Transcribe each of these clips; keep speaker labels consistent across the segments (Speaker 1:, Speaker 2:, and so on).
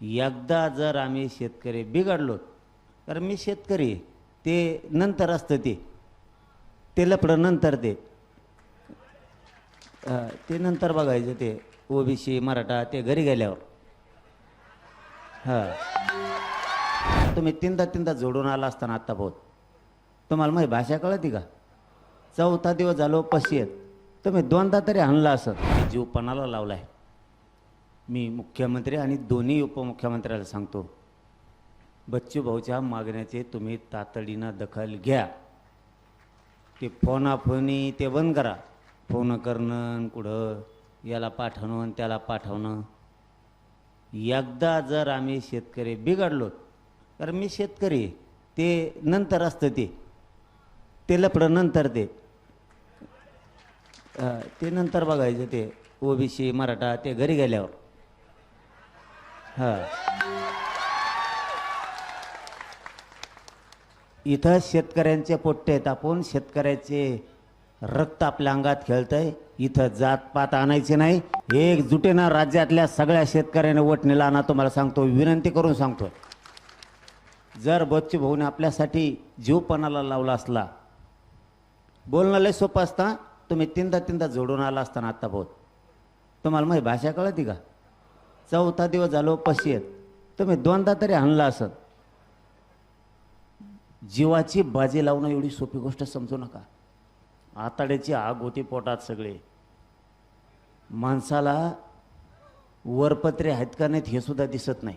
Speaker 1: एकदा जर आम्ही शेतकरी बिघडलो तर मी शेतकरी ते नंतर असतं ते. ते लपडं नंतर ते. ते नंतर बघायचं ते. ओबीसी मराठा ते घरी गेल्यावर. हां. तुम्ही तीनदा तीनदा जोडून आला असताना आत्ता बहुत तुम्हाला माझी भाषा कळती का? चौथा दिवस झालो पशी आहेत तुम्ही दोनदा तरी आणला असत जीव पणाला आहे मी मुख्यमंत्री आणि दोन्ही उपमुख्यमंत्र्याला सांगतो बच्चू भाऊच्या मागण्याचे तुम्ही तातडीनं दखल घ्या. ते फोनाफोनी ते बंद करा. फोन करणं आणि कुठं याला पाठवणं आणि त्याला पाठवणं. एकदा जर आम्ही शेतकरी बिघडलो तर मी शेतकरी ते नंतर असतं ते. ते लपडं नंतर ते. ते नंतर बघायचं ते. ओबीसी मराठा ते घरी गेल्यावर. इथं शेतकऱ्यांचे पोट्टे आहेत. आपण शेतकऱ्याचे रक्त आपल्या अंगात खेळतंय. इथं जातपात आणायचे नाही. एकजुटीनं राज्यातल्या सगळ्या शेतकऱ्याने नेला आणा तुम्हाला सांगतो. विनंती करून सांगतो जर बच्चू भाऊने आपल्यासाठी जीवपणाला लावला असला बोलणं लय सोपं असता. तुम्ही तीनदा तीनदा जोडून आला असताना आत्ता बहुत तुम्हाला माझी भाषा कळती का? चौथा दिवस झालो पशी तुम्ही दोनदा तरी आणला असत. जीवाची बाजी लावणं एवढी सोपी गोष्ट समजू नका. आताड्याची आग होती पोटात सगळे. माणसाला वरपत्रे आहेत का नाहीत हे सुद्धा दिसत नाही.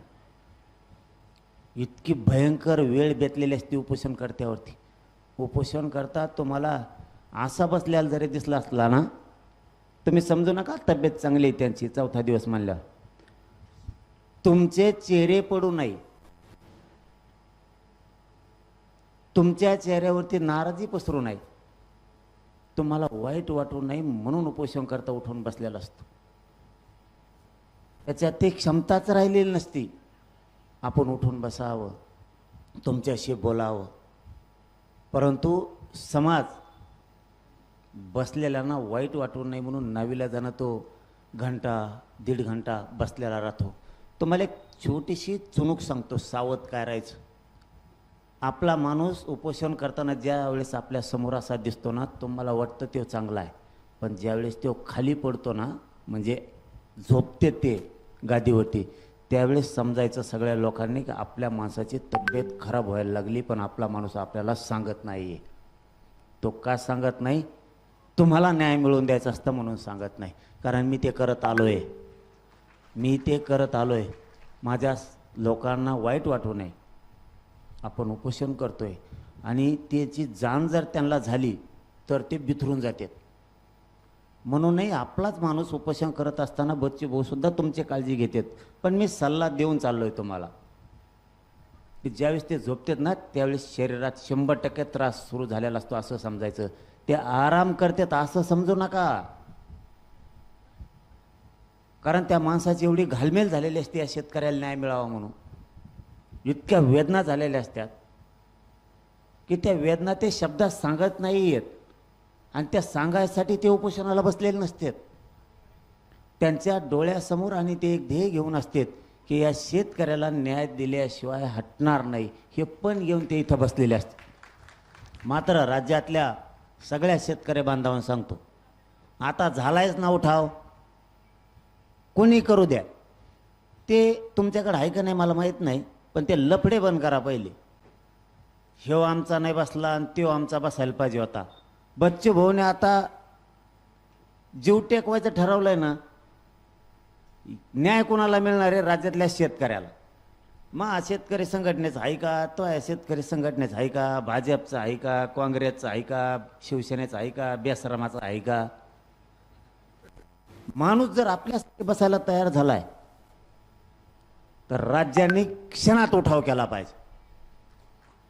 Speaker 1: इतकी भयंकर वेळ बेतलेली असते उपोषण करत्यावरती. उपोषण करता तुम्हाला असा बसल्याला जरी दिसला असला ना तुम्ही समजू नका तब्येत चांगली आहे त्यांची चौथा दिवस मानल्यावर तुमचे चेहरे पडू नये. तुमच्या चेहऱ्यावरती नाराजी पसरू नये. तुम्हाला वाईट वाटू नये म्हणून उपोषण करता उठून बसलेला असतो. त्याच्यात ती क्षमताच राहिलेली नसती. आपण उठून बसावं तुमच्याशी बोलावं. परंतु समाज बसलेल्यांना वाईट वाटू नये म्हणून नावीला जाणं तो घंटा दीड घंटा बसलेला राहतो. तुम्हाला एक छोटीशी चुणूक सांगतो सावध काय राहायचं. आपला माणूस उपोषण करताना ज्या वेळेस आपल्यासमोर असा दिसतो ना तुम्हाला वाटतं तो चांगला आहे. पण ज्यावेळेस तो खाली पडतो ना म्हणजे झोपते ते गादीवरती त्यावेळेस समजायचं सगळ्या लोकांनी की आपल्या माणसाची तब्येत खराब व्हायला लागली पण आपला माणूस आपल्याला सांगत नाही आहे तो का सांगत नाही? तुम्हाला न्याय मिळवून द्यायचा असतं म्हणून सांगत नाही. कारण मी ते करत आलो आहे मी ते करत आलो आहे माझ्या लोकांना वाईट वाटू नये. आपण उपोषण करतो आहे आणि त्याची जाण जर त्यांना झाली तर ते बिथरून जातात. म्हणूनही आपलाच माणूस उपोषण करत असताना बच्चे भाऊसुद्धा तुमची काळजी घेतात. पण मी सल्ला देऊन चाललो आहे तुम्हाला. की ज्यावेळेस ते झोपतात ना त्यावेळेस शरीरात शंभर टक्के त्रास सुरू झालेला असतो असं समजायचं. ते आराम करतात असं समजू नका. कारण त्या माणसाची एवढी घालमेल झालेली असते या शेतकऱ्याला न्याय मिळावा म्हणून. इतक्या वेदना झालेल्या असतात की त्या वेदना ते शब्दात सांगत नाही आहेत आणि त्या सांगायसाठी ते उपोषणाला बसलेले नसतात. त्यांच्या डोळ्यासमोर आणि ते एक ध्येय घेऊन असतात की या शेतकऱ्याला न्याय दिल्याशिवाय हटणार नाही. हे पण घेऊन ते इथं बसलेले असतात मात्र राज्यातल्या सगळ्या शेतकरी बांधवांना सांगतो. आता झालायच ना उठाव. कोणी करू द्या. ते तुमच्याकडे आहे का नाही मला माहीत नाही पण ते लफडे बंद करा पहिले. ह्यो आमचा नाही बसला आणि त्यो आमचा बसायला पाहिजे होता. बच्चू भाऊने आता जीव टेकवायचं ठरवलंय ना न्याय कोणाला मिळणार आहे? राज्यातल्या शेतकऱ्याला. मग शेतकरी संघटनेचं आहे का? तो आहे शेतकरी संघटनेचं आहे का? भाजपचं आहे का? काँग्रेसचं आहे का? शिवसेनेचं आहे का? बेसरामाचं आहे का? माणूस जर आपल्यासाठी बसायला तयार झालाय तर राज्यांनी क्षणात उठाव केला पाहिजे.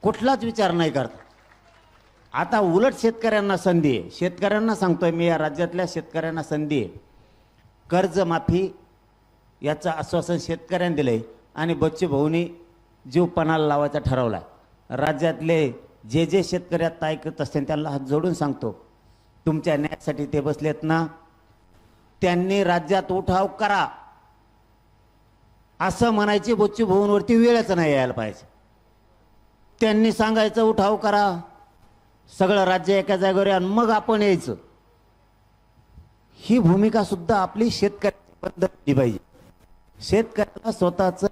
Speaker 1: कुठलाच विचार नाही करता. आता उलट शेतकऱ्यांना संधी आहे. शेतकऱ्यांना सांगतोय मी या राज्यातल्या शेतकऱ्यांना संधी आहे. कर्जमाफी याचं आश्वासन शेतकऱ्यांनी दिलंय आणि बच्चू भाऊनी जीव पणाला लावायचा ठरवलाय. राज्यातले जे जे शेतकरी आता ऐकत असतील त्यांना हात जोडून सांगतो तुमच्या न्यायासाठी ते बसलेत ना? त्यांनी राज्यात उठाव करा. असं म्हणायची बोच्ची भुवनवरती वेळच नाही यायला पाहिजे. त्यांनी सांगायचं उठाव करा. सगळं राज्य एका जागेवर आणि मग आपण यायचं. ही भूमिका सुद्धा आपली शेतकऱ्याची बंद केली पाहिजे. शेतकऱ्याला स्वतःच